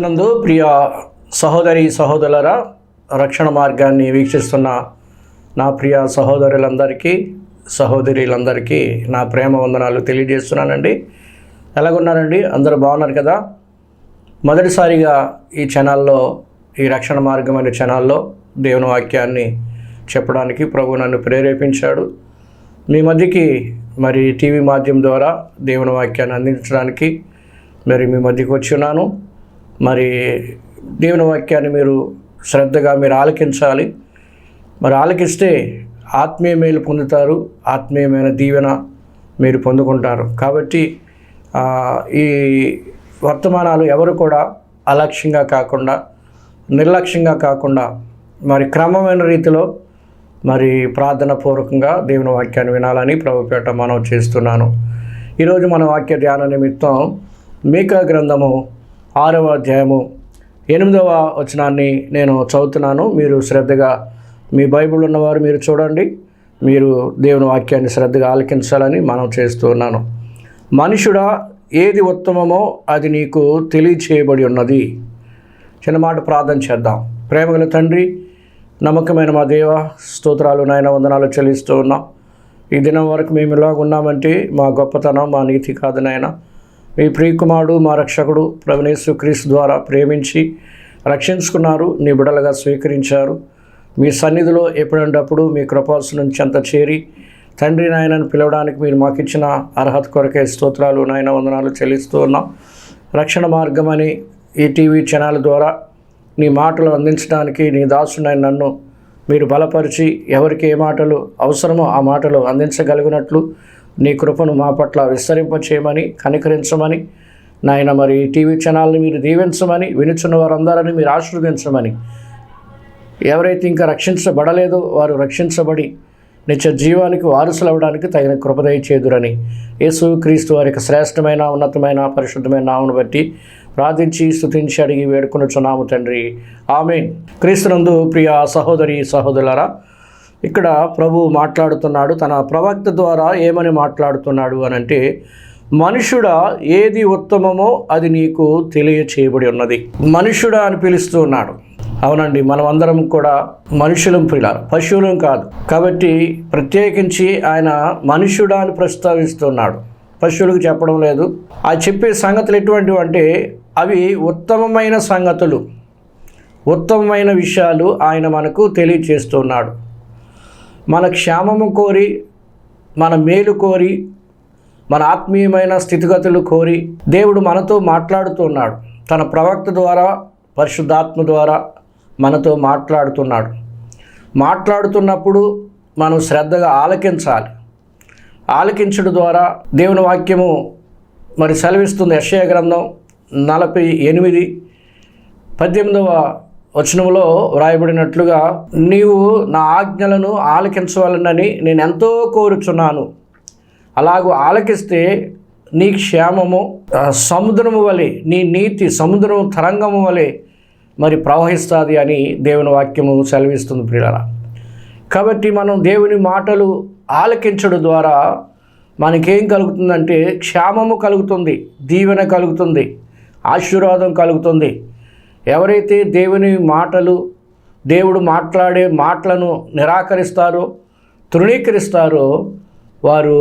క్రీస్తునందు ప్రియ సహోదరి సహోదరులరా రక్షణ మార్గాన్ని వీక్షిస్తున్న నా ప్రియ సహోదరులందరికీ సహోదరులందరికీ నా ప్రేమ వందనాలు తెలియజేస్తున్నానండి. ఎలాగున్నారండి? అందరూ బాగున్నారు కదా? మొదటిసారిగా ఈ ఛానల్లో ఈ రక్షణ మార్గం అనే ఛానల్లో దేవుని వాక్యాన్ని చెప్పడానికి ప్రభు నన్ను ప్రేరేపించాడు. మీ మధ్యకి మరి టీవీ మాధ్యమం ద్వారా దేవుని వాక్యాన్ని అందించడానికి మరి మీ మధ్యకి వచ్చి ఉన్నాను. మరి దేవుని వాక్యాన్ని మీరు శ్రద్ధగా మీరు ఆలకించాలి. మరి ఆలకిస్తే ఆత్మీయ మేలు పొందుతారు ఆత్మీయమైన దీవెన మీరు పొందుకుంటారు. కాబట్టి ఈ వర్తమానాలు ఎవరు కూడా అలక్ష్యంగా కాకుండా నిర్లక్ష్యంగా కాకుండా మరి క్రమమైన రీతిలో మరి ప్రార్థన పూర్వకంగా దేవుని వాక్యాన్ని వినాలని ప్రభుపేట మనం చేస్తున్నాను. ఈరోజు మన వాక్య ధ్యాన నిమిత్తం మీకా గ్రంథము ఆరవ అధ్యాయము ఎనిమిదవ వచనాన్ని నేను చదువుతున్నాను. మీరు శ్రద్ధగా మీ బైబిల్ ఉన్నవారు మీరు చూడండి. మీరు దేవుని వాక్యాన్ని శ్రద్ధగా ఆలకించాలని మనం చేస్తున్నాను మనుషుడా ఏది ఉత్తమమో అది నీకు తెలియచేయబడి ఉన్నది. చిన్న మాట ప్రార్థన చేద్దాం. ప్రేమగల తండ్రి నమ్మకమైన మా దేవ స్తోత్రాలు నాయన వందనాలు చెల్లిస్తూ ఉన్నాం. ఈ దినం వరకు మేము ఇలాగ ఉన్నామంటే మా గొప్పతనం మా నీతి కాదు నాయన. మీ ప్రియకుమారుడు మా రక్షకుడు ప్రవణేశు క్రీస్తు ద్వారా ప్రేమించి రక్షించుకున్నారు నీ బిడలుగా స్వీకరించారు. మీ సన్నిధిలో ఎప్పుడంటప్పుడు మీ కృపాసు నుంచి అంత చేరి తండ్రి నాయనను పిలవడానికి మీరు మాకు ఇచ్చిన అర్హత కొరకే స్తోత్రాలు నాయన వందనాలు చెల్లిస్తూ ఉన్నాం. రక్షణ మార్గం అని ఈ టీవీ ఛానల్ ద్వారా నీ మాటలు అందించడానికి నీ దాసునైన నన్ను మీరు బలపరిచి ఎవరికి ఏ మాటలు అవసరమో ఆ మాటలు అందించగలిగినట్లు నీ కృపను మా పట్ల విస్తరింపచేయమని కనికరించమని. నాయన మరి టీవీ ఛానల్ని మీరు దీవించమని వినుచున్న వారందరినీ మీరు ఆశీర్వదించమని. ఎవరైతే ఇంకా రక్షించబడలేదో వారు రక్షించబడి నిత్య జీవానికి వారసులవ్వడానికి తగిన కృపదయ చేదురని యేసు క్రీస్తు వారికి శ్రేష్టమైన ఉన్నతమైన పరిశుద్ధమైన నామను బట్టి ప్రార్థించి స్తుతించి అడిగి వేడుకొనుచున్నాము తండ్రి. ఆమె క్రీస్తునందు ప్రియ సహోదరి సహోదరులరా ఇక్కడ ప్రభు మాట్లాడుతున్నాడు తన ప్రవక్త ద్వారా ఏమని మాట్లాడుతున్నాడు అని అంటే మనుషుడా ఏది ఉత్తమమో అది నీకు తెలియచేయబడి ఉన్నది. మనుషుడా అని పిలుస్తూ ఉన్నాడు. అవునండి మనం అందరం కూడా మనుషులం ప్రియుల పశువులం కాదు. కాబట్టి ప్రత్యేకించి ఆయన మనుషుడా అని ప్రస్తావిస్తున్నాడు. పశువులకు చెప్పడం లేదు. ఆ చెప్పే సంగతులు ఎటువంటివి అంటే అవి ఉత్తమమైన సంగతులు ఉత్తమమైన విషయాలు ఆయన మనకు తెలియచేస్తున్నాడు. మన క్షేమము కోరి మన మేలు కోరి మన ఆత్మీయమైన స్థితిగతులు కోరి దేవుడు మనతో మాట్లాడుతున్నాడు తన ప్రవక్త ద్వారా పరిశుద్ధాత్మ ద్వారా మనతో మాట్లాడుతున్నాడు. మాట్లాడుతున్నప్పుడు మనం శ్రద్ధగా ఆలకించాలి. ఆలకించడం ద్వారా దేవుని వాక్యము మరి సెలవిస్తుంది. యెషయా గ్రంథం నలభై ఎనిమిది పద్దెనిమిదవ వచనంలో వ్రాయబడినట్లుగా నీవు నా ఆజ్ఞలను ఆలకించవాలనని నేను ఎంతో కోరుచున్నాను. అలాగూ ఆలకిస్తే నీ క్షేమము సముద్రము వలె నీ నీతి సముద్రము తరంగము వలె మరి ప్రవహిస్తుంది అని దేవుని వాక్యము సెలవిస్తుంది ప్రియులరా. కాబట్టి మనం దేవుని మాటలు ఆలకించడం ద్వారా మనకేం కలుగుతుందంటే క్షేమము కలుగుతుంది దీవెన కలుగుతుంది ఆశీర్వాదం కలుగుతుంది ఎవరైతే దేవుని మాటలు దేవుడు మాట్లాడే మాటలను నిరాకరిస్తారో తృణీకరిస్తారో వారు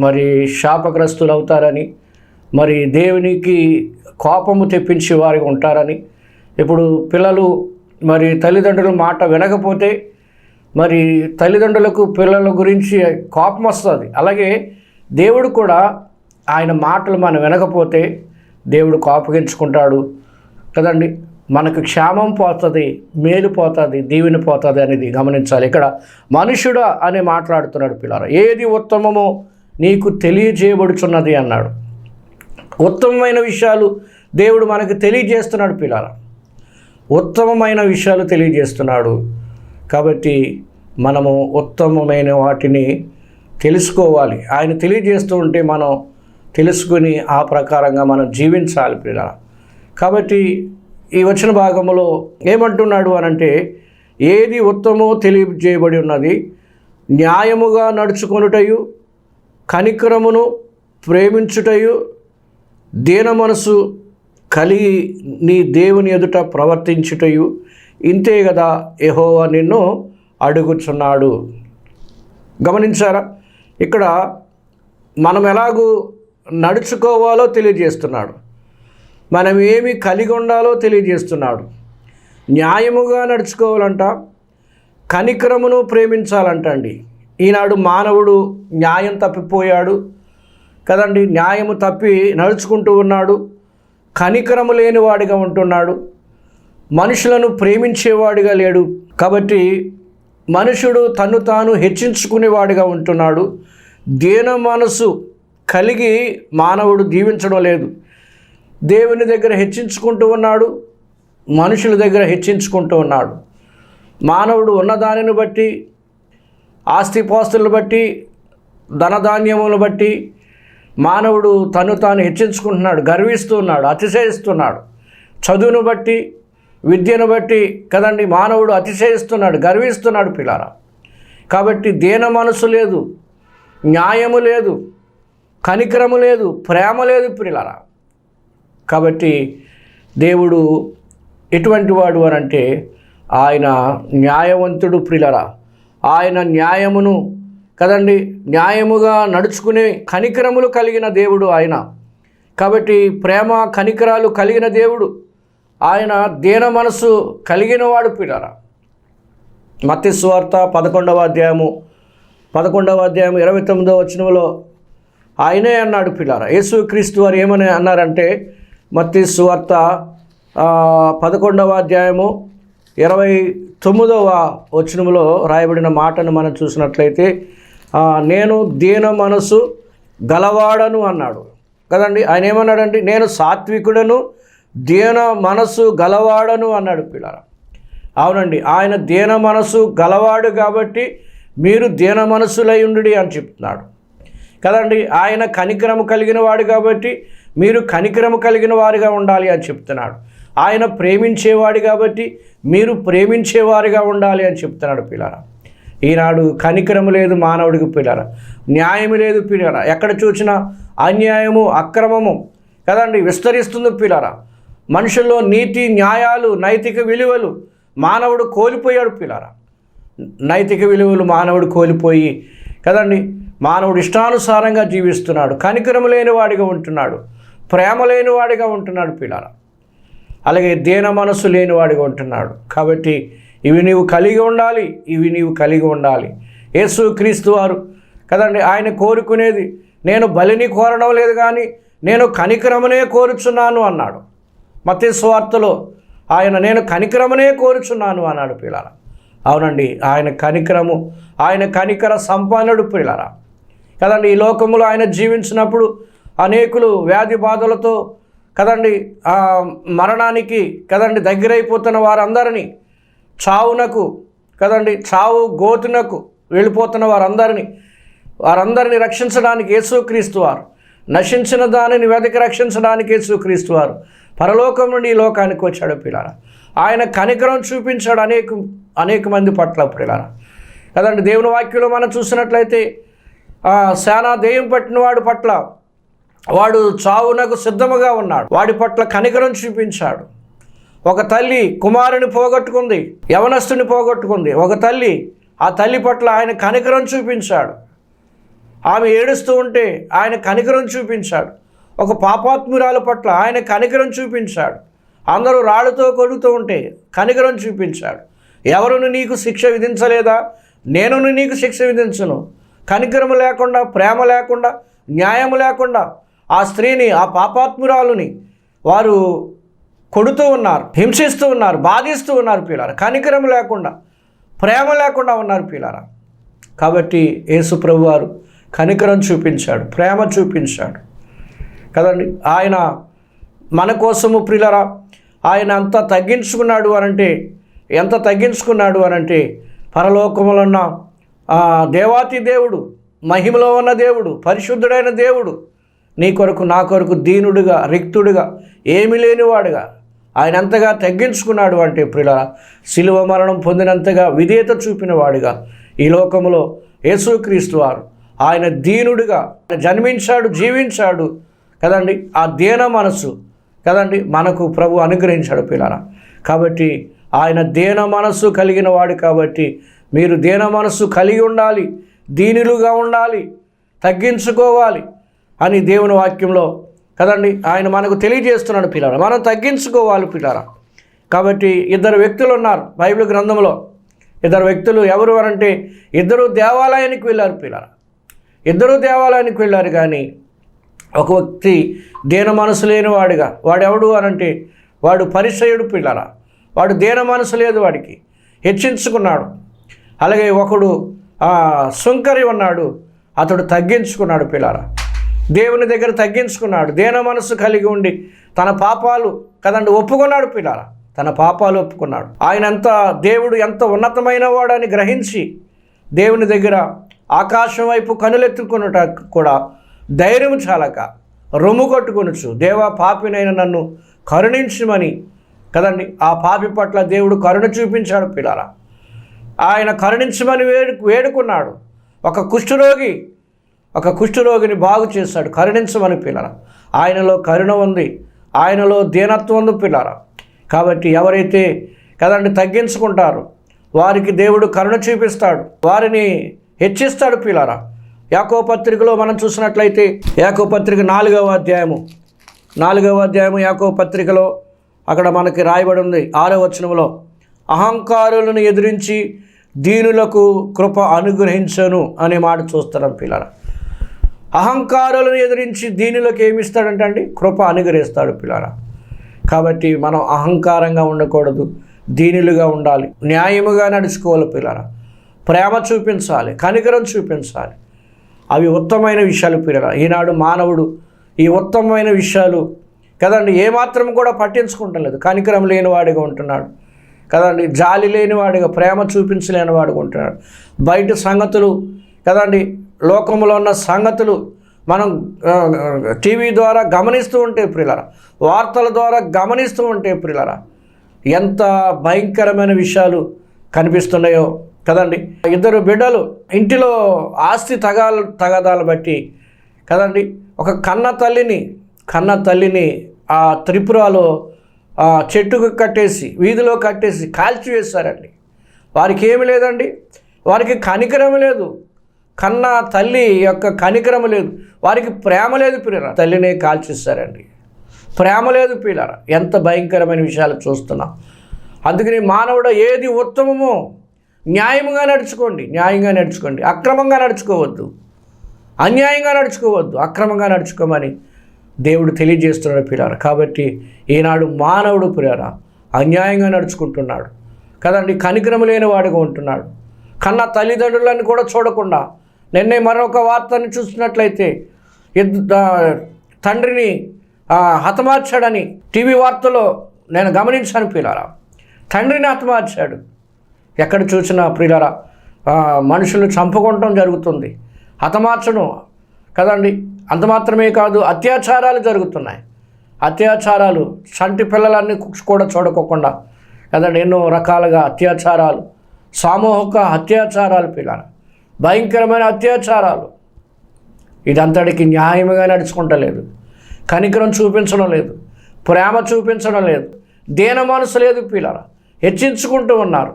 మరి శాపగ్రస్తులు అవుతారని మరి దేవునికి కోపము తెప్పించి వారికి ఉంటారని ఇప్పుడు పిల్లలు మరి తల్లిదండ్రుల మాట వినకపోతే మరి తల్లిదండ్రులకు పిల్లల గురించి కోపం వస్తుంది. అలాగే దేవుడు కూడా ఆయన మాటలు మనం వినకపోతే దేవుడు కోపగించుకుంటాడు కదండి. మనకు క్షేమం పోతుంది మేలు పోతుంది దీవెని పోతుంది అనేది గమనించాలి. ఇక్కడ మనుషుడా అని మాట్లాడుతున్నాడు పిల్లర. ఏది ఉత్తమమో నీకు తెలియజేయబడుచున్నది అన్నాడు. ఉత్తమమైన విషయాలు దేవుడు మనకు తెలియజేస్తున్నాడు పిల్లల ఉత్తమమైన విషయాలు తెలియజేస్తున్నాడు. కాబట్టి మనము ఉత్తమమైన వాటిని తెలుసుకోవాలి. ఆయన తెలియజేస్తూ ఉంటే మనం తెలుసుకుని ఆ ప్రకారంగా మనం జీవించాలి పిల్లల కాబట్టి ఈ వచ్చిన భాగంలో ఏమంటున్నాడు అనంటే ఏది ఉత్తమో తెలియజేయబడి ఉన్నది న్యాయముగా నడుచుకొనుటయు కనికరమును ప్రేమించుటయు దీన మనసు కలిగి నీ దేవుని ఎదుట ప్రవర్తించుటయు ఇంతే కదా ఎహోవా నిన్ను అడుగుచున్నాడు. గమనించారా? ఇక్కడ మనం ఎలాగూ నడుచుకోవాలో తెలియజేస్తున్నాడు. మనం ఏమి కలిగి ఉండాలో తెలియజేస్తున్నాడు. న్యాయముగా నడుచుకోవాలంట కనికరమును ప్రేమించాలంట అండి ఈనాడు మానవుడు న్యాయం తప్పిపోయాడు కదండి. న్యాయము తప్పి నడుచుకుంటూ ఉన్నాడు కనికరము లేనివాడిగా ఉంటున్నాడు మనుషులను ప్రేమించేవాడిగా లేడు. కాబట్టి మనుషుడు తను తాను హెచ్చించుకునేవాడిగా ఉంటున్నాడు. దీన మనసు కలిగి మానవుడు దీవించడం లేదు. దేవుని దగ్గర హెచ్చించుకుంటూ ఉన్నాడు మనుషుల దగ్గర హెచ్చించుకుంటూ ఉన్నాడు. మానవుడు ఉన్నదానిని బట్టి ఆస్తిపాస్తులను బట్టి ధనధాన్యములను బట్టి మానవుడు తను తాను హెచ్చించుకుంటున్నాడు గర్విస్తున్నాడు అతిశయిస్తున్నాడు. చదువును బట్టి విద్యను బట్టి కదండి మానవుడు అతిశయిస్తున్నాడు గర్విస్తున్నాడు పిల్లారా. కాబట్టి దేన మనసు లేదు న్యాయము లేదు కనికరము లేదు ప్రేమ లేదు పిల్లారా. కాబట్టి దేవుడు ఎటువంటి వాడు అని అంటే ఆయన న్యాయవంతుడు ప్రిలరా ఆయన న్యాయమును కదండి న్యాయముగా నడుచుకునే కనికరములు కలిగిన దేవుడు ఆయన. కాబట్టి ప్రేమ కనికరాలు కలిగిన దేవుడు ఆయన దీన మనసు కలిగిన వాడు పిల్లరా మత్తి స్వార్త పదకొండవ అధ్యాయము పదకొండవ అధ్యాయం ఇరవై తొమ్మిదవ వచనంలో ఆయనే అన్నాడు పిల్లారా యేసుక్రీస్తు వారు ఏమని అన్నారంటే మత్తి సువార్త పదకొండవ అధ్యాయము ఇరవై తొమ్మిదవ వచనంలో రాయబడిన మాటను మనం చూసినట్లయితే నేను దీన మనసు గలవాడను అన్నాడు. కదండి? ఆయన ఏమన్నాడండి? నేను సాత్వికుడను దీన మనసు గలవాడను అన్నాడు పిల్లల అవునండి ఆయన దీన మనసు గలవాడు కాబట్టి మీరు దీన మనసులై ఉండు అని చెప్తున్నాడు. కదండి? ఆయన కనికరము కలిగిన వాడు కాబట్టి మీరు కనికరము కలిగిన వారిగా ఉండాలి అని చెప్తున్నాడు. ఆయన ప్రేమించేవాడు కాబట్టి మీరు ప్రేమించేవారిగా ఉండాలి అని చెప్తున్నాడు పిల్లరా ఈనాడు కనికరము లేదు మానవుడికి పిల్లరా న్యాయం లేదు పిల్లరా ఎక్కడ చూసినా అన్యాయము అక్రమము కదండి విస్తరిస్తుంది పిల్లరా మనుషుల్లో నీతి న్యాయాలు నైతిక విలువలు మానవుడు కోల్పోయాడు పిల్లరా నైతిక విలువలు మానవుడు కోల్పోయి కదండి మానవుడు ఇష్టానుసారంగా జీవిస్తున్నాడు. కనికరం లేని వాడిగా ఉంటున్నాడు. ప్రేమ లేనివాడిగా ఉంటున్నాడు పిల్లల. అలాగే దేన మనసు లేనివాడిగా ఉంటున్నాడు. కాబట్టి ఇవి నీవు కలిగి ఉండాలి ఇవి నీవు కలిగి ఉండాలి. యేసు క్రీస్తు వారు కదండి ఆయన కోరుకునేది నేను బలిని కోరడం లేదు కానీ నేను కనికరమనే కోరుచున్నాను అన్నాడు. మత స్వార్థలో ఆయన నేను కనికరమనే కోరుచున్నాను అన్నాడు పిల్లల. అవునండి ఆయన కనికరము ఆయన కనికర సంపన్నుడు పిల్లరా కదండి ఈ లోకములో ఆయన జీవించినప్పుడు అనేకులు వ్యాధి బాధలతో కదండి మరణానికి కదండి దగ్గరైపోతున్న వారందరినీ చావునకు కదండి చావు గోతునకు వెళ్ళిపోతున్న వారందరినీ వారందరినీ రక్షించడానికి యేసుక్రీస్తు వారు నశించిన దానిని వెతికి రక్షించడానికి యేసుక్రీస్తు వారు పరలోకం నుండి ఈ లోకానికి వచ్చాడు పిల్లల ఆయన కనికరం చూపించాడు అనేక అనేక మంది పట్ల పిల్లల కదండి దేవుని వాక్యంలో మనం చూసినట్లయితే శానా దెయ్యం పట్టిన పట్ల వాడు చావునకు సిద్ధముగా ఉన్నాడు. వాడి పట్ల కనికరం చూపించాడు. ఒక తల్లి కుమారుని పోగొట్టుకుంది యవనస్తుని పోగొట్టుకుంది. ఒక తల్లి ఆ తల్లి పట్ల ఆయన కనికరం చూపించాడు. ఆమె ఏడుస్తూ ఉంటే ఆయన కనికరం చూపించాడు. ఒక పాపాత్మురాల పట్ల ఆయన కనికరం చూపించాడు. అందరూ రాళ్ళతో కొడుతూ ఉంటే కనికరం చూపించాడు. ఎవరును నీకు శిక్ష విధించలేదా? నేనును నీకు శిక్ష విధించను. కనికరము లేకుండా ప్రేమ లేకుండా న్యాయం లేకుండా ఆ స్త్రీని ఆ పాపాత్మురాలుని వారు కొడుతూ ఉన్నారు హింసిస్తూ ఉన్నారు బాధిస్తూ ఉన్నారు పిల్లలు కనికరం లేకుండా ప్రేమ లేకుండా ఉన్నారు పిల్లరా. కాబట్టి యేసుప్రభు వారు కనికరం చూపించాడు ప్రేమ చూపించాడు. కదండి? ఆయన మన కోసము ప్రిలరా ఆయన అంత తగ్గించుకున్నాడు అనంటే ఎంత తగ్గించుకున్నాడు అనంటే పరలోకములో ఉన్న దేవాతి దేవుడు మహిమలో ఉన్న దేవుడు పరిశుద్ధుడైన దేవుడు నీ కొరకు నా కొరకు దీనుడుగా రిక్తుడుగా ఏమి లేనివాడుగా. ఆయన అంతగా తగ్గించుకున్నాడు అంటే ప్రిల శిలువ మరణం పొందినంతగా విధేయత చూపినవాడుగా ఈ లోకములో యేసుక్రీస్తు వారు ఆయన దీనుడిగా జన్మించాడు జీవించాడు కదండి ఆ దీన మనసు కదండి మనకు ప్రభు అనుగ్రహించాడు పిల్లల కాబట్టి ఆయన దేన మనస్సు కలిగిన వాడు కాబట్టి మీరు దేన మనస్సు కలిగి ఉండాలి దీనులుగా ఉండాలి తగ్గించుకోవాలి. అని దేవుని వాక్యంలో కదండి ఆయన మనకు తెలియజేస్తున్నాడు పిల్లరా. మనం తగ్గించుకోవాలి పిల్లరా. కాబట్టి ఇద్దరు వ్యక్తులు ఉన్నారు బైబిల్ గ్రంథంలో. ఇద్దరు వ్యక్తులు ఎవరు అనంటే ఇద్దరు దేవాలయానికి వెళ్ళారు పిల్లరా. ఇద్దరు దేవాలయానికి వెళ్ళారు కానీ ఒక వ్యక్తి దేన మనసు లేనివాడుగా వాడెవడు అనంటే వాడు పరిచయుడు పిల్లరా. వాడు దేన మనసు లేదు వాడికి. హెచ్చించుకున్నాడు. అలాగే ఒకడు సుంకరి ఉన్నాడు. అతడు తగ్గించుకున్నాడు పిల్లరా. దేవుని దగ్గర తగ్గించుకున్నాడు. దేన మనసు కలిగి ఉండి తన పాపాలు కదండి ఒప్పుకున్నాడు పిల్లల. తన పాపాలు ఒప్పుకున్నాడు. ఆయన ఎంత దేవుడు ఎంత ఉన్నతమైన వాడని గ్రహించి దేవుని దగ్గర ఆకాశం వైపు కనులెత్తుకున్నట కూడా ధైర్యం చాలక రొమ్ము కొట్టుకొనొచ్చు దేవా పాపినైన నన్ను కరుణించమని కదండి ఆ పాపి పట్ల దేవుడు కరుణ చూపించాడు పిల్లల. ఆయన కరుణించమని వేడు వేడుకున్నాడు. ఒక కుష్ఠరోగి ఒక కుష్ఠరోగిని బాగు చేశాడు. కరుణించమని పిల్లరా ఆయనలో కరుణ ఉంది. ఆయనలో దీనత్వం ఉంది పిల్లరా కాబట్టి ఎవరైతే కదండి తగ్గించుకుంటారో వారికి దేవుడు కరుణ చూపిస్తాడు. వారిని హెచ్చిస్తాడు పిల్లరా యాకో పత్రికలో మనం చూసినట్లయితే యాకో పత్రిక నాలుగవ అధ్యాయము. నాలుగవ అధ్యాయము యాకో పత్రికలో అక్కడ మనకి రాయబడి ఉంది ఆరో వచనంలో అహంకారులను ఎదిరించి దీనులకు కృప అనుగ్రహించను అనే మాట చూస్తున్నాం పిల్లల. అహంకారులను ఎదిరించి దీనిలోకి ఏమిస్తాడంటే అండి? కృప అనుగ్రహిస్తాడు పిల్లరా కాబట్టి మనం అహంకారంగా ఉండకూడదు దీనిలుగా ఉండాలి న్యాయముగా నడుచుకోవాలి పిల్లరా ప్రేమ చూపించాలి కనికరం చూపించాలి. అవి ఉత్తమమైన విషయాలు పిల్లల. ఈనాడు మానవుడు ఈ ఉత్తమమైన విషయాలు కదండి ఏమాత్రం కూడా పట్టించుకుంటలేదు కనికరం లేనివాడిగా ఉంటున్నాడు. కదండి జాలి లేనివాడిగా ప్రేమ చూపించలేనివాడిగా ఉంటున్నాడు. బయట సంగతులు కదండి లోకంలో ఉన్న సంగతులు మనం టీవీ ద్వారా గమనిస్తూ ఉంటే ప్రియులరా వార్తల ద్వారా గమనిస్తూ ఉంటే ప్రియులరా ఎంత భయంకరమైన విషయాలు కనిపిస్తున్నాయో కదండి. ఇద్దరు బిడ్డలు ఇంటిలో ఆస్తి తగా తగాదాలు బట్టి కదండి ఒక కన్న తల్లిని కన్న తల్లిని ఆ త్రిపురలో చెట్టుకు కట్టేసి వీధిలో కట్టేసి కాల్చివేశారండి. వారికి ఏమి లేదండి. వారికి కనికరం లేదు. కన్న తల్లి యొక్క కనికరం లేదు. వారికి ప్రేమ లేదు పిల్లరా. తల్లినే కాల్చిస్తారండి ప్రేమ లేదు పిల్లరా. ఎంత భయంకరమైన విషయాలు చూస్తున్నాం. అందుకని మానవుడు ఏది ఉత్తమమో న్యాయముగా నడుచుకోండి. న్యాయంగా నడుచుకోండి. అక్రమంగా నడుచుకోవద్దు. అన్యాయంగా నడుచుకోవద్దు. అక్రమంగా నడుచుకోమని దేవుడు తెలియజేస్తున్నాడు పిల్లారా. కాబట్టి ఈనాడు మానవుడు పిల్లారా అన్యాయంగా నడుచుకుంటున్నాడు. కదండి కనికరం లేని వాడిగా ఉంటున్నాడు. కన్న తల్లిదండ్రులను కూడా చూడకుండా నిన్నే మరొక వార్తను చూసినట్లయితే తండ్రిని హతమార్చాడని టీవీ వార్తలో నేను గమనించాను పిల్లారా తండ్రిని హతమార్చాడు. ఎక్కడ చూసినా ప్రియులరా మనుషులు చంపుకోవటం జరుగుతుంది. హతమార్చడం కదండి అంత మాత్రమే కాదు అత్యాచారాలు జరుగుతున్నాయి. అత్యాచారాలు చంటి పిల్లలన్నీ కూడా చూడకోకుండా కదండి ఎన్నో రకాలుగా అత్యాచారాలు సామూహిక అత్యాచారాలు పిల్లలు భయంకరమైన అత్యాచారాలు. ఇదంతటికి న్యాయముగా నడుచుకుంటలేదు. కనికరం చూపించడం లేదు. ప్రేమ చూపించడం లేదు. దేన మనసు లేదు పిల్లల హెచ్చించుకుంటూ ఉన్నారు.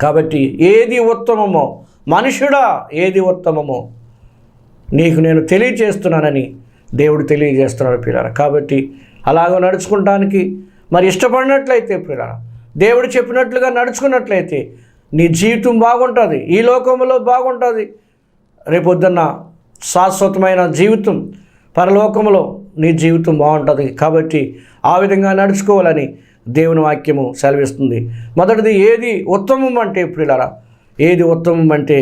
కాబట్టి ఏది ఉత్తమమో మనుషుడా ఏది ఉత్తమమో నీకు నేను తెలియజేస్తున్నానని దేవుడు తెలియజేస్తున్నాడు పిల్లల కాబట్టి అలాగ నడుచుకుంటానికి మరి ఇష్టపడినట్లయితే పిల్లల దేవుడు చెప్పినట్లుగా నడుచుకున్నట్లయితే నీ జీవితం బాగుంటుంది ఈ లోకంలో బాగుంటుంది. రేపొద్దున్న శాశ్వతమైన జీవితం పరలోకంలో నీ జీవితం బాగుంటుంది కాబట్టి ఆ విధంగా నడుచుకోవాలని దేవుని వాక్యము సెలవిస్తుంది. మొదటిది ఏది ఉత్తమం అంటే ప్రియులరా ఏది ఉత్తమం అంటే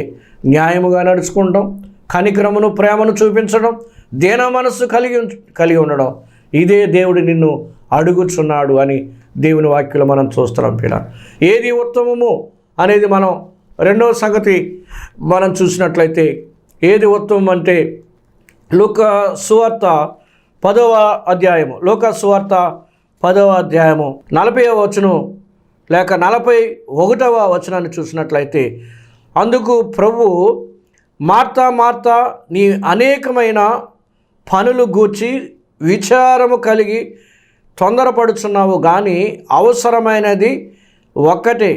న్యాయముగా నడుచుకుంటాం కనికరమును ప్రేమను చూపించడం దేన మనస్సు కలిగి కలిగి ఉండడం. ఇదే దేవుడు నిన్ను అడుగుచున్నాడు అని దేవుని వాక్యులు మనం చూస్తున్నాం పిల్ల ఏది ఉత్తమము అనేది మనం రెండవ సంగతి మనం చూసినట్లయితే ఏది ఉత్తమం అంటే లోక సువార్త పదవ అధ్యాయము. లోక సువార్త పదవ అధ్యాయము. నలభై వచనం లేక నలభై ఒకటవ వచనాన్ని చూసినట్లయితే అందుకు ప్రభు మార్తా మార్తా నీ అనేకమైన పనులు గూర్చి విచారము కలిగి తొందరపడుచున్నావు కానీ అవసరమైనది ఒక్కటే.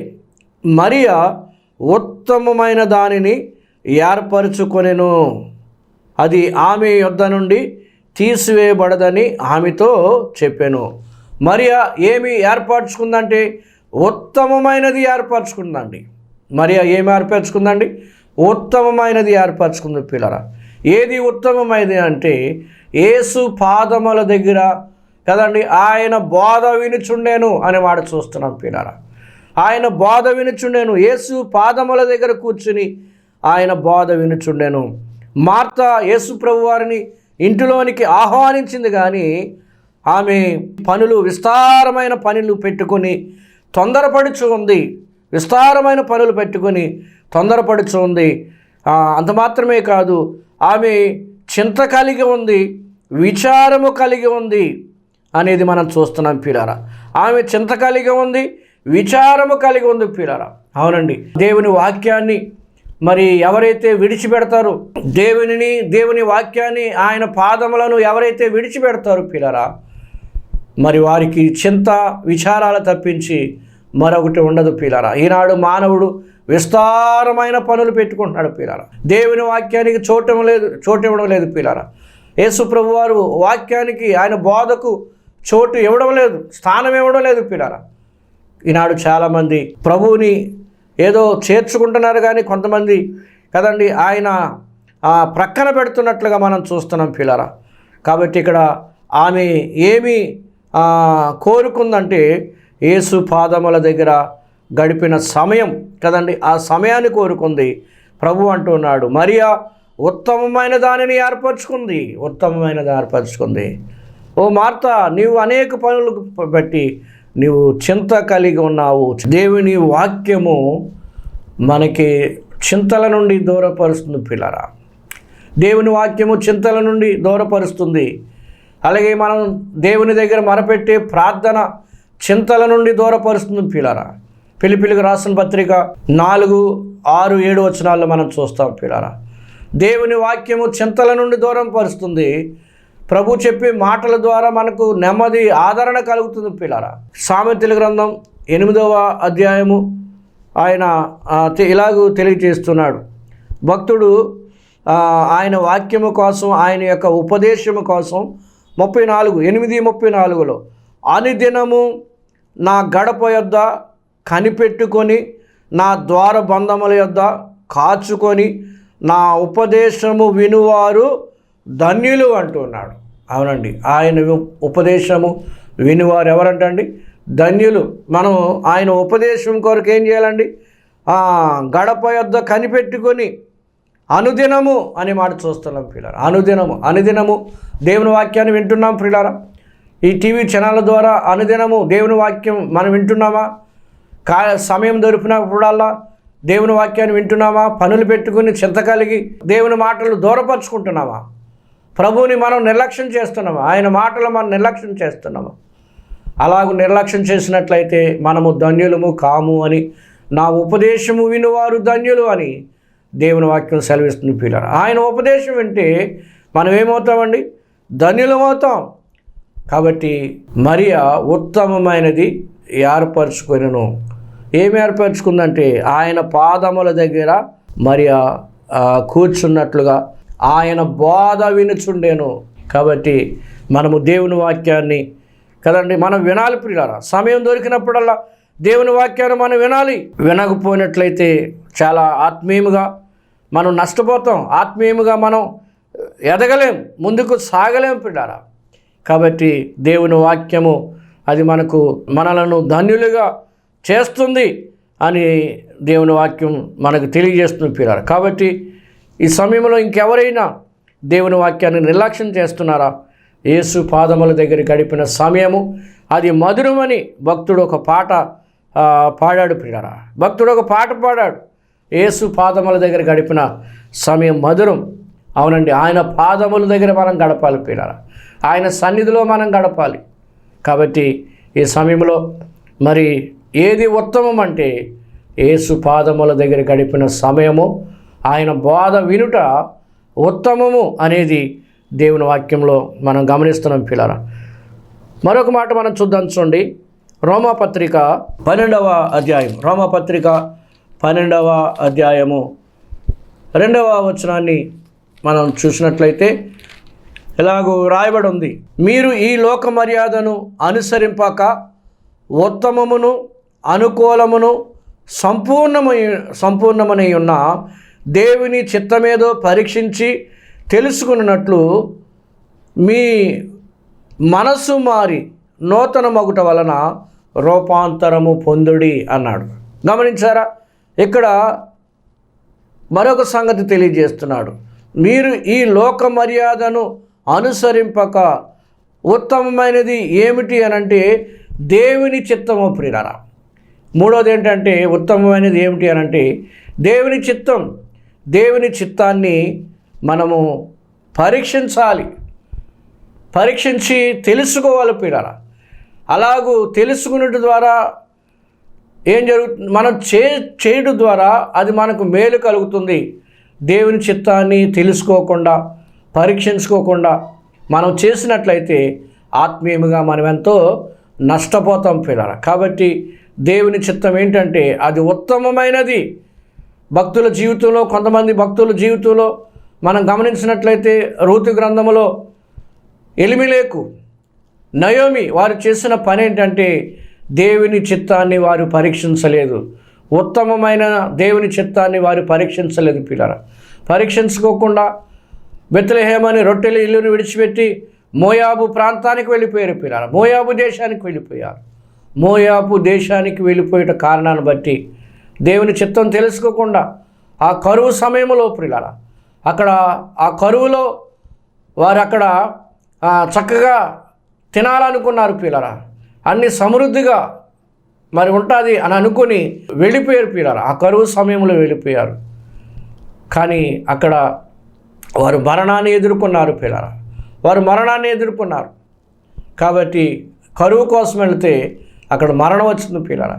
మరియా ఉత్తమమైన దానిని ఏర్పరచుకొనెను. అది ఆమె యొద్ద నుండి తీసివేయబడదని ఆమెతో చెప్పాను. మరియా ఏమి ఏర్పరచుకుందంటే ఉత్తమమైనది ఏర్పరచుకుందండి. మరియా ఏమి ఏర్పరచుకుందండి? ఉత్తమమైనది ఏర్పరచుకుంది పిల్లరా. ఏది ఉత్తమమైనది అంటే ఏసు పాదముల దగ్గర కదండి ఆయన బోధ వినుచుండేను అని మాట చూస్తున్నాం పిల్లరా. ఆయన బోధ వినుచుండెను. యేసు పాదముల దగ్గర కూర్చుని ఆయన బోధ వినుచుండెను. మార్త యేసు ప్రభు వారిని ఇంటిలోనికి ఆహ్వానించింది కానీ ఆమె పనులు విస్తారమైన పనులు పెట్టుకొని తొందరపడుచు ఉంది. విస్తారమైన పనులు పెట్టుకొని తొందరపడుచు ఉంది. అంత మాత్రమే కాదు ఆమె చింత కలిగి ఉంది విచారము కలిగి ఉంది అనేది మనం చూస్తున్నాం పిల్లరా. ఆమె చింత కలిగి ఉంది విచారము కలిగి ఉంది పిల్లరా. అవునండి. దేవుని వాక్యాన్ని మరి ఎవరైతే విడిచిపెడతారో దేవునిని దేవుని వాక్యాన్ని ఆయన పాదములను ఎవరైతే విడిచిపెడతారో పిల్లరా మరి వారికి చింత విచారాలు తప్పించి మరొకటి ఉండదు పిల్లరా. ఈనాడు మానవుడు విస్తారమైన పనులు పెట్టుకుంటున్నాడు పిల్లరా. దేవుని వాక్యానికి చోటం లేదు చోటు ఇవ్వడం లేదు పిల్లరా. యేసు ప్రభు వారు వాక్యానికి ఆయన బోధకు చోటు ఇవ్వడం లేదు స్థానం ఇవ్వడం లేదు పిల్లరా. ఈనాడు చాలామంది ప్రభువుని ఏదో చేర్చుకుంటున్నారు కానీ కొంతమంది కదండి ఆయన ప్రక్కన పెడుతున్నట్లుగా మనం చూస్తున్నాం పిల్లరా. కాబట్టి ఇక్కడ ఆమె ఏమి కోరుకుందంటే యేసు పాదముల దగ్గర గడిపిన సమయం కదండి ఆ సమయాన్ని కోరుకుంది ప్రభు అంటున్నాడు మరియా ఉత్తమమైన దానిని ఏర్పరచుకుంది ఉత్తమమైన ఏర్పరచుకుంది. ఓ మార్త నీవు అనేక పనులు బట్టి నీవు చింత కలిగి ఉన్నావు. దేవుని వాక్యము మనకి చింతల నుండి దూరపరుస్తుంది పిల్లరా. దేవుని వాక్యము చింతల నుండి దూరపరుస్తుంది. అలాగే మనం దేవుని దగ్గర మరపెట్టే ప్రార్థన చింతల నుండి దూరపరుస్తుంది పిల్లరా. పిలిపిలికి రాసిన పత్రిక నాలుగు ఆరు ఏడు వచనాల్లో మనం చూస్తాం పిల్లరా. దేవుని వాక్యము చింతల నుండి దూరం పరుస్తుంది ప్రభు చెప్పే మాటల ద్వారా మనకు నెమ్మది ఆదరణ కలుగుతుంది పిల్లరా. సామెతల గ్రంథం ఎనిమిదవ అధ్యాయము ఆయన ఇలాగూ తెలియజేస్తున్నాడు. భక్తుడు ఆయన వాక్యము కోసం ఆయన యొక్క ఉపదేశము కోసం ముప్పై నాలుగు ఎనిమిది ముప్పై నాలుగులో అనుదినము నా గడప యొద్ద కనిపెట్టుకొని నా ద్వార బంధముల యొద్ద కాచుకొని నా ఉపదేశము వినువారు ధన్యులు అంటున్నాడు అవునండి. ఆయన ఉపదేశము వినువారు ఎవరంటండి ధన్యులు. మనం ఆయన ఉపదేశం కొరకు ఏం చేయాలండి? గడప యొద్ద కనిపెట్టుకొని అనుదినము అనే మాట చూస్తున్నాం పిల్లలు. అనుదినము. అనుదినము దేవుని వాక్యాన్ని వింటున్నాం పిల్లరా? ఈ టీవీ ఛానళ్ళ ద్వారా అనుదినము దేవుని వాక్యం మనం వింటున్నామా? కా సమయం దొరికినప్పుడల్లా దేవుని వాక్యాన్ని వింటున్నామా? పనులు పెట్టుకుని చింత కలిగి దేవుని మాటలు దూరపరుచుకుంటున్నామా? ప్రభువుని మనం నిర్లక్ష్యం చేస్తున్నాము. ఆయన మాటలు మనం నిర్లక్ష్యం చేస్తున్నాము. అలాగ నిర్లక్ష్యం చేసినట్లయితే మనము ధన్యులము కాము అని నా ఉపదేశము వినువారు ధన్యులు అని దేవుని వాక్యం సెలవిస్తుంది పిల్లలు. ఆయన ఉపదేశం వింటే మనం ఏమవుతామండి? ధన్యులమవుతాం కాబట్టి మరియా ఉత్తమమైనది ఏర్పరచుకునను. ఏమి ఏర్పరచుకుందంటే ఆయన పాదముల దగ్గర మరియా కూర్చున్నట్లుగా ఆయన బోధ వినుచుండేను. కాబట్టి మనము దేవుని వాక్యాన్ని కదండి మనం వినాలి ప్రియులారా. సమయం దొరికినప్పుడల్లా దేవుని వాక్యాన్ని మనం వినాలి. వినకపోయినట్లయితే చాలా ఆత్మీయముగా మనం నష్టపోతాం. ఆత్మీయముగా మనం ఎదగలేం ముందుకు సాగలేం పిల్లారా కాబట్టి దేవుని వాక్యము అది మనకు మనలను ధన్యులుగా చేస్తుంది అని దేవుని వాక్యం మనకు తెలియజేస్తుంది పిల్లారా కాబట్టి ఈ సమయంలో ఇంకెవరైనా దేవుని వాక్యాన్ని నిర్లక్ష్యం చేస్తున్నారా? యేసు పాదముల దగ్గర గడిపిన సమయము అది మధురమని భక్తుడు ఒక పాట పాడాడు పిల్లరా భక్తుడు ఒక పాట పాడాడు. యేసు పాదముల దగ్గర గడిపిన సమయం మధురం. అవునండి ఆయన పాదముల దగ్గర మనం గడపాలి పిల్లరా ఆయన సన్నిధిలో మనం గడపాలి. కాబట్టి ఈ సమయంలో మరి ఏది ఉత్తమం అంటే యేసు పాదముల దగ్గర గడిపిన సమయము ఆయన బోధ వినుట ఉత్తమము అనేది దేవుని వాక్యంలో మనం గమనిస్తున్నాం పిల్లరా మరొక మాట మనం చూద్దాం చూడండి. రోమాపత్రిక పన్నెండవ అధ్యాయం. రోమాపత్రిక పన్నెండవ అధ్యాయము రెండవ వచనాన్ని మనం చూసినట్లయితే ఇలాగూ రాయబడి ఉంది మీరు ఈ లోక మర్యాదను అనుసరింపక ఉత్తమమును అనుకూలమును సంపూర్ణమై సంపూర్ణమని ఉన్న దేవుని చిత్తమేదో పరీక్షించి తెలుసుకున్నట్లు మీ మనస్సు మారి నూతన మగుట వలన రూపాంతరము పొందుడి అన్నాడు. గమనించారా? ఇక్కడ మరొక సంగతి తెలియజేస్తున్నాడు. మీరు ఈ లోక మర్యాదను అనుసరింపక ఉత్తమమైనది ఏమిటి అని అంటే దేవుని చిత్తము ప్రియులారా. మూడోది ఏంటంటే ఉత్తమమైనది ఏమిటి అని అంటే దేవుని చిత్తం దేవుని చిత్తాన్ని మనము పరీక్షించాలి. పరీక్షించి తెలుసుకోవాలి పిల్లల అలాగూ తెలుసుకున్నట్టు ద్వారా ఏం జరుగుతుంది మనం చే చేయడం ద్వారా అది మనకు మేలు కలుగుతుంది. దేవుని చిత్తాన్ని తెలుసుకోకుండా పరీక్షించుకోకుండా మనం చేసినట్లయితే ఆత్మీయముగా మనం ఎంతో నష్టపోతాం పిల్లల కాబట్టి దేవుని చిత్తం ఏంటంటే అది ఉత్తమమైనది. భక్తుల జీవితంలో కొంతమంది భక్తుల జీవితంలో మనం గమనించినట్లయితే రూతు గ్రంథములో ఎలిమిలేకు నయోమి వారు చేసిన పని ఏంటంటే దేవుని చిత్తాన్ని వారు పరీక్షించలేదు. ఉత్తమమైన దేవుని చిత్తాన్ని వారు పరీక్షించలేదు పిల్లల. పరీక్షించుకోకుండా బెత్లహేమని రొట్టెల ఇల్లును విడిచిపెట్టి మోయాబు ప్రాంతానికి వెళ్ళిపోయారు పిల్లల. మోయాబు దేశానికి వెళ్ళిపోయారు. మోయాబు దేశానికి వెళ్ళిపోయేట కారణాన్ని బట్టి దేవుని చిత్తం తెలుసుకోకుండా ఆ కరువు సమయంలో ప్రిలాల అక్కడ ఆ కరువులో వారు అక్కడ చక్కగా తినాలనుకున్నారు పిల్లరా అన్ని సమృద్ధిగా మరి ఉంటుంది అని అనుకుని వెళ్ళిపోయారు పిల్లరా ఆ కరువు సమయంలో వెళ్ళిపోయారు. కానీ అక్కడ వారు మరణాన్ని ఎదుర్కొన్నారు పిల్లరా వారు మరణాన్ని ఎదుర్కొన్నారు. కాబట్టి కరువు కోసం వెళితే అక్కడ మరణం వచ్చింది పిల్లరా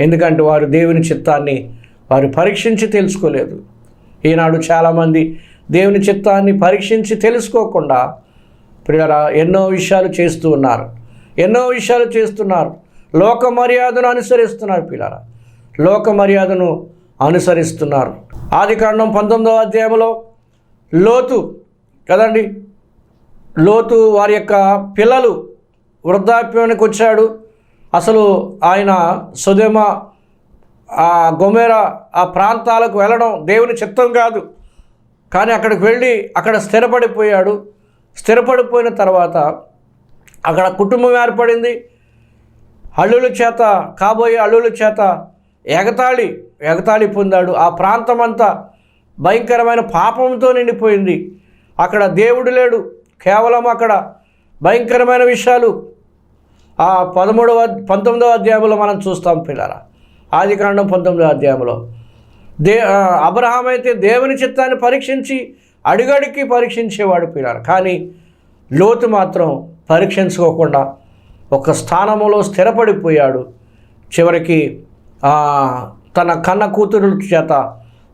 ఎందుకంటే వారు దేవుని చిత్తాన్ని వారు పరీక్షించి తెలుసుకోలేదు. ఈనాడు చాలామంది దేవుని చిత్తాన్ని పరీక్షించి తెలుసుకోకుండా ప్రియరా ఎన్నో విషయాలు చేస్తూ ఉన్నారు. ఎన్నో విషయాలు చేస్తున్నారు. లోక మర్యాదను అనుసరిస్తున్నారు పిల్లరా లోక మర్యాదను అనుసరిస్తున్నారు. ఆది కాండం పంతొమ్మిదవ అధ్యాయంలో లోతు కదండి? లోతు వారి యొక్క పిల్లలు వృద్ధాప్యానికి వచ్చాడు. అసలు ఆయన సుధేమ ఆ గొమేర ఆ ప్రాంతాలకు వెళ్ళడం దేవుని చిత్తం కాదు. కానీ అక్కడికి వెళ్ళి అక్కడ స్థిరపడిపోయాడు. స్థిరపడిపోయిన తర్వాత అక్కడ కుటుంబం ఏర్పడింది. అల్లుల చేత కాబోయే అల్లుల చేత ఎగతాళి ఎగతాళి పొందాడు. ఆ ప్రాంతం అంతా భయంకరమైన పాపంతో నిండిపోయింది. అక్కడ దేవుడు లేడు. కేవలం అక్కడ భయంకరమైన విషయాలు ఆ పదమూడవ పంతొమ్మిదవ అధ్యాయంలో మనం చూస్తాం పిల్లరా. ఆది కాండం పంతొమ్మిదవ అధ్యాయంలో. దే అబ్రహాం అయితే దేవుని చిత్తాన్ని పరీక్షించి అడుగడికి పరీక్షించేవాడు పిల్లలు కానీ లోతు మాత్రం పరీక్షించుకోకుండా ఒక స్థానంలో స్థిరపడిపోయాడు. చివరికి తన కన్న కూతురుల చేత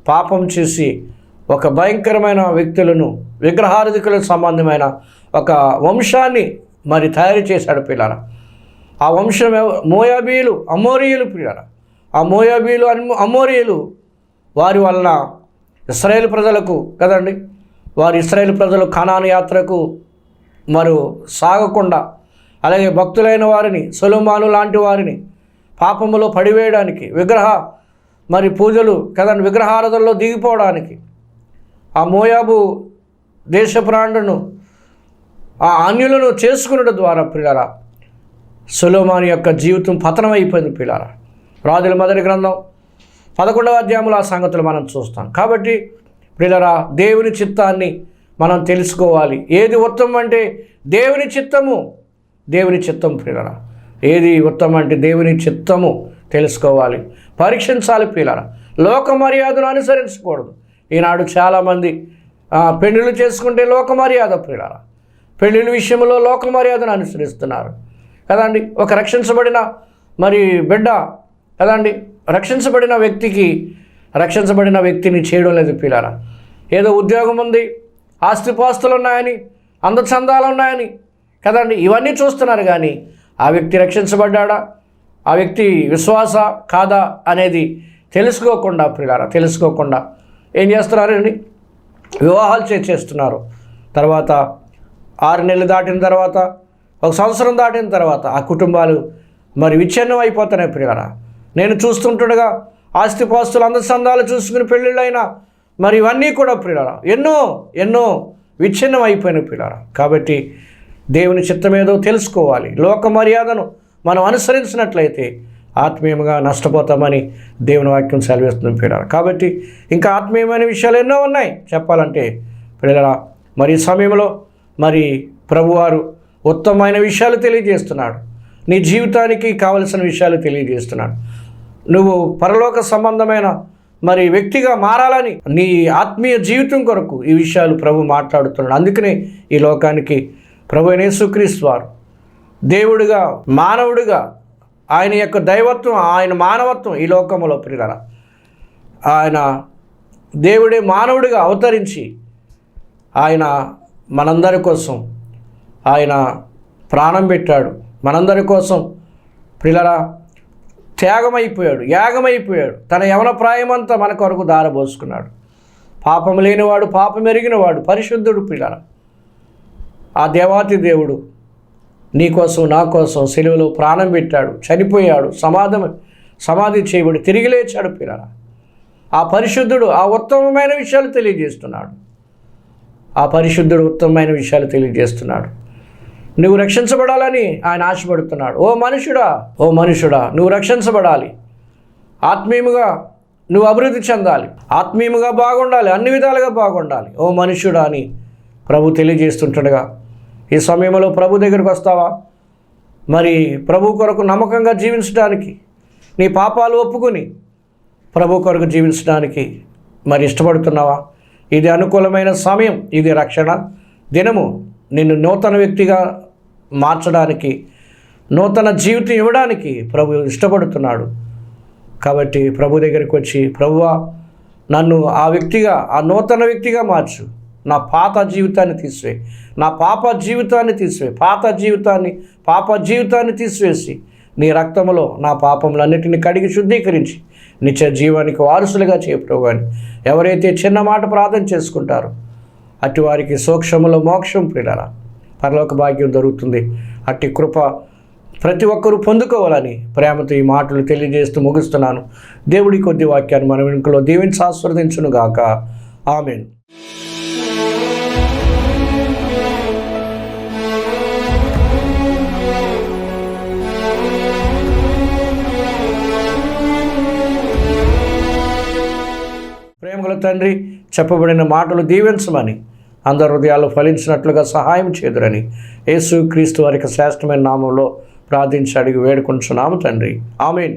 పాపం చేసి ఒక భయంకరమైన వ్యక్తులను విగ్రహారధికులకు సంబంధమైన ఒక వంశాన్ని మరి తయారు చేశాడు పిల్లల ఆ వంశం మోయాబీలు అమోరియులు ప్రియార ఆ మోయాబీలు అన్- అమోరియులు వారి వలన ఇస్రాయేల్ ప్రజలకు కదండి? వారి ఇస్రాయేల్ ప్రజలు ఖనాను యాత్రకు మరి సాగకుండా అలాగే భక్తులైన వారిని సొలుమాను లాంటి వారిని పాపములో పడివేయడానికి విగ్రహ మరి పూజలు కదండి? విగ్రహారాధనలో దిగిపోవడానికి ఆ మోయాబు దేశ ప్రాణులను ఆ అన్యులను చేసుకున్నట ద్వారా పిల్లరా సులోమాన్ యొక్క జీవితం పతనం అయిపోయింది పిల్లరా. రాజుల మొదటి గ్రంథం పదకొండవ అధ్యాయంలో ఆ సంగతులు మనం చూస్తాం. కాబట్టి పిల్లరా దేవుని చిత్తాన్ని మనం తెలుసుకోవాలి. ఏది ఉత్తమం అంటే దేవుని చిత్తము. దేవుని చిత్తం పిల్లరా. ఏది ఉత్తమం అంటే దేవుని చిత్తము తెలుసుకోవాలి. పరీక్షించాలి పిల్లరా. లోక మర్యాదను అనుసరించకూడదు. ఈనాడు చాలామంది పెళ్ళిళ్ళు చేసుకుంటే లోక మర్యాద పిల్లరా. పెళ్ళిళ్ళ విషయంలో లోక మర్యాదను అనుసరిస్తున్నారు. కదండి? ఒక రక్షించబడిన మరి బిడ్డ కదండి? రక్షించబడిన వ్యక్తికి రక్షించబడిన వ్యక్తిని చేయడం లేదు పిల్లరా. ఏదో ఉద్యోగం ఉంది ఆస్తిపాస్తులు ఉన్నాయని అందచందాలు ఉన్నాయని కదండి? ఇవన్నీ చూస్తున్నారు కానీ ఆ వ్యక్తి రక్షించబడ్డా ఆ వ్యక్తి విశ్వాస కాదా అనేది తెలుసుకోకుండా ప్రియారా తెలుసుకోకుండా ఏం చేస్తున్నారండి వివాహాలు చేసేస్తున్నారు తర్వాత ఆరు నెలలు దాటిన తర్వాత ఒక సంవత్సరం దాటిన తర్వాత ఆ కుటుంబాలు మరి విచ్ఛిన్నం అయిపోతున్నాయి ప్రియారా నేను చూస్తుంటుండగా ఆస్తిపాస్తులు అందసందాలు చూసుకుని పెళ్ళిళ్ళైనా మరి ఇవన్నీ కూడా ప్రియారా ఎన్నో ఎన్నో విచ్ఛిన్నం అయిపోయిన ప్రియారా కాబట్టి దేవుని చిత్తమేదో తెలుసుకోవాలి లోక మర్యాదను మనం అనుసరించినట్లయితే ఆత్మీయంగా నష్టపోతామని దేవుని వాక్యం సెలవిస్తుంది పిల్లల కాబట్టి ఇంకా ఆత్మీయమైన విషయాలు ఎన్నో ఉన్నాయి. చెప్పాలంటే పిల్లల మరి సమయంలో మరి ప్రభువారు ఉత్తమమైన విషయాలు తెలియజేస్తున్నాడు. నీ జీవితానికి కావలసిన విషయాలు తెలియజేస్తున్నాడు. నువ్వు పరలోక సంబంధమైన మరి వ్యక్తిగా మారాలని నీ ఆత్మీయ జీవితం కొరకు ఈ విషయాలు ప్రభు మాట్లాడుతున్నాడు. అందుకనే ఈ లోకానికి ప్రభు అయిన యేసుక్రీస్తు వారు దేవుడిగా మానవుడిగా ఆయన యొక్క దైవత్వం ఆయన మానవత్వం ఈ లోకంలో ప్రియుల ఆయన దేవుడే మానవుడిగా అవతరించి ఆయన మనందరి కోసం ఆయన ప్రాణం పెట్టాడు. మనందరి కోసం పిల్లల త్యాగమైపోయాడు యాగమైపోయాడు. తన యవన ప్రాయమంతా మన కొరకు దారబోసుకున్నాడు. పాపం లేనివాడు పాపం ఎరిగినవాడు పరిశుద్ధుడు పిల్లల ఆ దేవాతి దేవుడు నీకోసం నా కోసం సెలవులో ప్రాణం పెట్టాడు చనిపోయాడు సమాధం సమాధి చేయబడి తిరిగి లేచాడు పిల్లల ఆ పరిశుద్ధుడు ఆ ఉత్తమమైన విషయాలు తెలియజేస్తున్నాడు. ఆ పరిశుద్ధుడు ఉత్తమమైన విషయాలు తెలియజేస్తున్నాడు. నువ్వు రక్షించబడాలని ఆయన ఆశపడుతున్నాడు. ఓ మనుషుడా ఓ మనుషుడా నువ్వు రక్షించబడాలి. ఆత్మీయముగా నువ్వు అభివృద్ధి చెందాలి. ఆత్మీయముగా బాగుండాలి అన్ని విధాలుగా బాగుండాలి. ఓ మనుషుడా అని ప్రభు తెలియజేస్తుంటాడుగా ఈ సమయంలో ప్రభు దగ్గరికి వస్తావా? మరి ప్రభు కొరకు నమ్మకంగా జీవించడానికి నీ పాపాలు ఒప్పుకొని ప్రభు కొరకు జీవించడానికి మరి ఇష్టపడుతున్నావా? ఇది అనుకూలమైన సమయం ఇది రక్షణ. దినము నిన్ను నూతన వ్యక్తిగా మార్చడానికి నూతన జీవితం ఇవ్వడానికి ప్రభు ఇష్టపడుతున్నాడు. కాబట్టి ప్రభు దగ్గరికి వచ్చి ప్రభువా నన్ను ఆ వ్యక్తిగా ఆ నూతన వ్యక్తిగా మార్చు. నా పాత జీవితాన్ని తీసివే. నా పాప జీవితాన్ని తీసివే. పాత జీవితాన్ని పాప జీవితాన్ని తీసివేసి నీ రక్తములో నా పాపములన్నిటిని కడిగి శుద్ధీకరించి నిత్య జీవానికి వారసులుగా చేయ ప్రభు అని. ఎవరైతే చిన్న మాట ప్రార్థన చేసుకుంటారో అటువారికి వారికి సూక్ష్మలో మోక్షం ప్రియులరా. పరలోక భాగ్యం దొరుకుతుంది. అట్టి కృప ప్రతి ఒక్కరూ పొందుకోవాలని ప్రేమతో ఈ మాటలు తెలియజేస్తూ ముగిస్తున్నాను. దేవుడి కొద్ది వాక్యాన్ని మన వెనుకలో దీవించి ఆస్వాదించును గాక. ఆమెన్. ప్రేమగల తండ్రి చెప్పబడిన మాటలు దీవించమని అందరి హృదయాలు ఫలించినట్లుగా సహాయం చేదురని యేసు క్రీస్తు వారికి శ్రేష్టమైన నామంలో ప్రార్థించి అడిగి వేడుకుంటున్నాము తండ్రి. ఆమెన్.